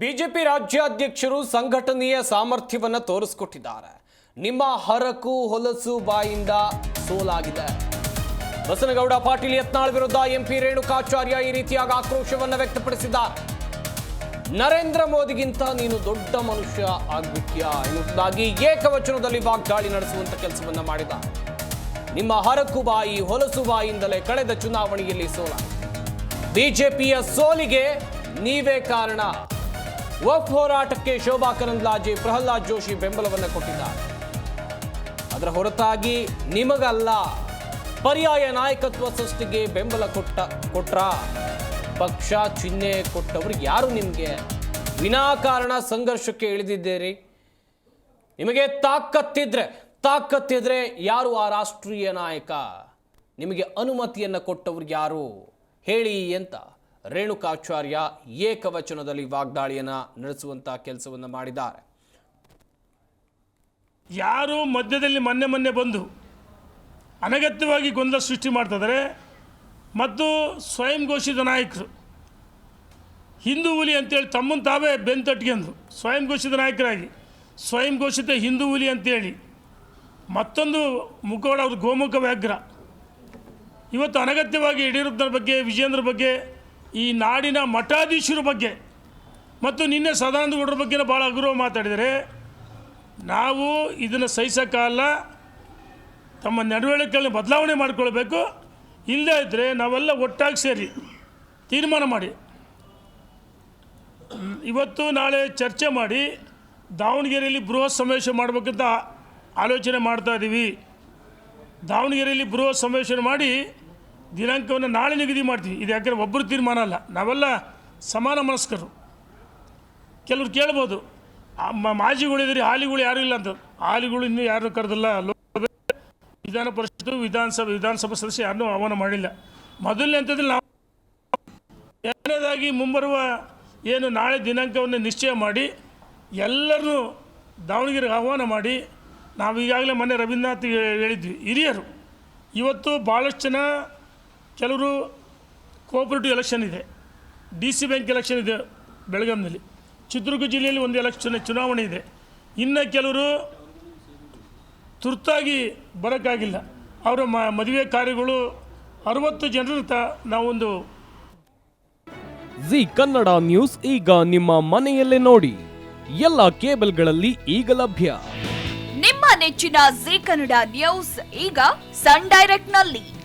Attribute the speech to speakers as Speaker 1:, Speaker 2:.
Speaker 1: BJP ರಾಜ್ಯಾಧ್ಯಕ್ಷರು ಸಂಘಟನೆಯ ಸಾಮರ್ಥ್ಯವನ್ನು ತೋರಿಸ್ಕೊಟ್ಟಿದ್ದಾರೆ. ನಿಮ್ಮ ಹರಕು ಹೊಲಸು ಬಾಯಿಂದ ಸೋಲಾಗಿದೆ. ಬಸನಗೌಡ ಪಾಟೀಲ್ ಯತ್ನಾಳ್ ವಿರುದ್ಧ ಎಂಪಿ ರೇಣುಕಾಚಾರ್ಯ ಈ ರೀತಿಯಾಗಿ ಆಕ್ರೋಶವನ್ನು ವ್ಯಕ್ತಪಡಿಸಿದ್ದಾರೆ. ನರೇಂದ್ರ ಮೋದಿಗಿಂತ ನೀನು ದೊಡ್ಡ ಮನುಷ್ಯ ಆಗ್ಬಿಟ್ಯಾ ಎನ್ನುವುದಾಗಿ ಏಕವಚನದಲ್ಲಿ ವಾಗ್ದಾಳಿ ನಡೆಸುವಂತ ಕೆಲಸವನ್ನ ಮಾಡಿದ ನಿಮ್ಮ ಹರಕು ಬಾಯಿ ಹೊಲಸು ಬಾಯಿಂದಲೇ ಕಳೆದ ಚುನಾವಣೆಯಲ್ಲಿ ಸೋಲ ಬಿಜೆಪಿಯ ಸೋಲಿಗೆ ನೀವೇ ಕಾರಣ. ವಫ್ ಹೋರಾಟಕ್ಕೆ ಶೋಭಾ ಕರಂದ್ಲಾಜೆ ಪ್ರಹ್ಲಾದ್ ಜೋಶಿ ಬೆಂಬಲವನ್ನು ಕೊಟ್ಟಿದ್ದಾರೆ. ಅದರ ಹೊರತಾಗಿ ನಿಮಗಲ್ಲ, ಪರ್ಯಾಯ ನಾಯಕತ್ವ ಸೃಷ್ಟಿಗೆ ಬೆಂಬಲ ಕೊಟ್ಟ, ಕೊಟ್ರ, ಪಕ್ಷ ಚಿಹ್ನೆ ಕೊಟ್ಟವರು ಯಾರು ನಿಮಗೆ? ವಿನಾಕಾರಣ ಸಂಘರ್ಷಕ್ಕೆ ಇಳಿದಿದ್ದೀರಿ. ನಿಮಗೆ ತಾಕತ್ತಿದ್ರೆ ತಾಕತ್ತಿದ್ರೆ ಯಾರು ಆ ರಾಷ್ಟ್ರೀಯ ನಾಯಕ? ನಿಮಗೆ ಅನುಮತಿಯನ್ನು ಕೊಟ್ಟವ್ರಿಗೆ ಯಾರು? ಹೇಳಿ ಅಂತ. ರೇಣುಕಾಚಾರ್ಯ ಏಕವಚನದಲ್ಲಿ ವಾಗ್ದಾಳಿಯನ್ನು ನಡೆಸುವಂಥ ಕೆಲಸವನ್ನು ಮಾಡಿದ್ದಾರೆ.
Speaker 2: ಯಾರು ಮಧ್ಯದಲ್ಲಿ ಮೊನ್ನೆ ಮೊನ್ನೆ ಬಂದು ಅನಗತ್ಯವಾಗಿ ಗೊಂದಲ ಸೃಷ್ಟಿ ಮಾಡ್ತಿದ್ದಾರೆ ಮತ್ತು ಸ್ವಯಂ ಘೋಷಿತ ನಾಯಕರು, ಹಿಂದೂ ಹುಲಿ ಅಂತೇಳಿ ತಮ್ಮನ್ನು ತಾವೇ ಬೆಂತಟ್ಕೊಂಡು ಸ್ವಯಂ ಘೋಷಿತ ನಾಯಕರಾಗಿ, ಸ್ವಯಂ ಘೋಷಿತ ಹಿಂದೂ ಹುಲಿ ಅಂತೇಳಿ ಮತ್ತೊಂದು ಮುಖವಾಡ ಅವ್ರ ಗೋಮುಖ ವ್ಯಾಘ್ರ. ಇವತ್ತು ಅನಗತ್ಯವಾಗಿ ಯಡಿಯೂರಪ್ಪನ ಬಗ್ಗೆ ವಿಜೇಂದ್ರ ಬಗ್ಗೆ ಈ ನಾಡಿನ ಮಠಾಧೀಶರ ಬಗ್ಗೆ ಮತ್ತು ನಿನ್ನೆ ಸದಾನಂದಗೌಡರ ಬಗ್ಗೆ ಭಾಳ ಅಗೌರವ ಮಾತಾಡಿದರೆ, ನಾವು ಇದನ್ನು ಸಹಿಸೋಕ್ಕಲ್ಲ ತಮ್ಮ ನಡವಳಿಕೆಗಳನ್ನ ಬದಲಾವಣೆ ಮಾಡಿಕೊಳ್ಬೇಕು. ಇಲ್ಲದೇ ಇದ್ದರೆ ನಾವೆಲ್ಲ ಒಟ್ಟಾಗಿ ಸೇರಿ ತೀರ್ಮಾನ ಮಾಡಿ. ಇವತ್ತು ನಾಳೆ ಚರ್ಚೆ ಮಾಡಿ ದಾವಣಗೆರೆಯಲ್ಲಿ ಬೃಹತ್ ಸಮಾವೇಶ ಮಾಡಬೇಕಂತ ಆಲೋಚನೆ ಮಾಡ್ತಾ ಇದ್ದೀವಿ ದಾವಣಗೆರೆಯಲ್ಲಿ ಬೃಹತ್ ಸಮಾವೇಶ ಮಾಡಿ ದಿನಾಂಕವನ್ನು ನಾಳೆ ನಿಗದಿ ಮಾಡ್ತೀವಿ. ಇದು ಯಾಕಂದರೆ ಒಬ್ಬರು ತೀರ್ಮಾನ ಅಲ್ಲ. ನಾವೆಲ್ಲ ಸಮಾನ ಮನಸ್ಕರು. ಕೆಲವ್ರು ಕೇಳ್ಬೋದು ಮಾಜಿಗಳಿದ್ರಿ ಹಾಲಿಗಳು ಯಾರೂ ಇಲ್ಲ ಅಂತ ಹಾಲಿಗಳು ಇನ್ನೂ ಯಾರು ಕರೆದಿಲ್ಲ. ಲೋಕಸಭೆ, ವಿಧಾನ ಪರಿಷತ್ತು, ವಿಧಾನಸಭೆ, ವಿಧಾನಸಭಾ ಸದಸ್ಯ ಯಾರನ್ನೂ ಆಹ್ವಾನ ಮಾಡಿಲ್ಲ. ಮೊದಲನೇ ಅಂತಂದ್ರೆ ನಾವು ಎರಡನೇದಾಗಿ ಮುಂಬರುವ ಏನು ನಾಳೆ ದಿನಾಂಕವನ್ನು ನಿಶ್ಚಯ ಮಾಡಿ, ಎಲ್ಲರನ್ನೂ ದಾವಣಗೆರೆಗೆ ಆಹ್ವಾನ ಮಾಡಿ ನಾವು ಈಗಾಗಲೇ ಮೊನ್ನೆ ರವೀಂದ್ರನಾಥ್ ಹೇಳಿದ್ವಿ. ಹಿರಿಯರು. ಇವತ್ತು ಭಾಳಷ್ಟು ಜನ ಕೆಲವರು ಕೋಆಪರೇಟಿವ್ ಎಲೆಕ್ಷನ್ ಇದೆ. ಡಿ ಸಿ ಬ್ಯಾಂಕ್ ಎಲೆಕ್ಷನ್ ಇದೆ ಬೆಳಗಾಂನಲ್ಲಿ. ಚಿತ್ರದುರ್ಗ ಜಿಲ್ಲೆಯಲ್ಲಿ ಒಂದು ಎಲೆಕ್ಷನ್ ಚುನಾವಣೆ ಇದೆ. ಇನ್ನು ಕೆಲವರು ತುರ್ತಾಗಿ ಬರೋಕ್ಕಾಗಿಲ್ಲ. ಅವರ ಮ ಮದುವೆ ಕಾರ್ಯಗಳು ಅರವತ್ತು ಜನರತ್ತ ತ ನಾವೊಂದು
Speaker 3: ಜಿ ಕನ್ನಡ ನ್ಯೂಸ್ ಈಗ ನಿಮ್ಮ ಮನೆಯಲ್ಲೇ ನೋಡಿ. ಎಲ್ಲ ಕೇಬಲ್ಗಳಲ್ಲಿ ಈಗ ಲಭ್ಯ.
Speaker 4: ನಿಮ್ಮ ನೆಚ್ಚಿನ ಜಿ ಕನ್ನಡ ನ್ಯೂಸ್ ಈಗ ಸನ್ ಡೈರೆಕ್ಟ್ನಲ್ಲಿ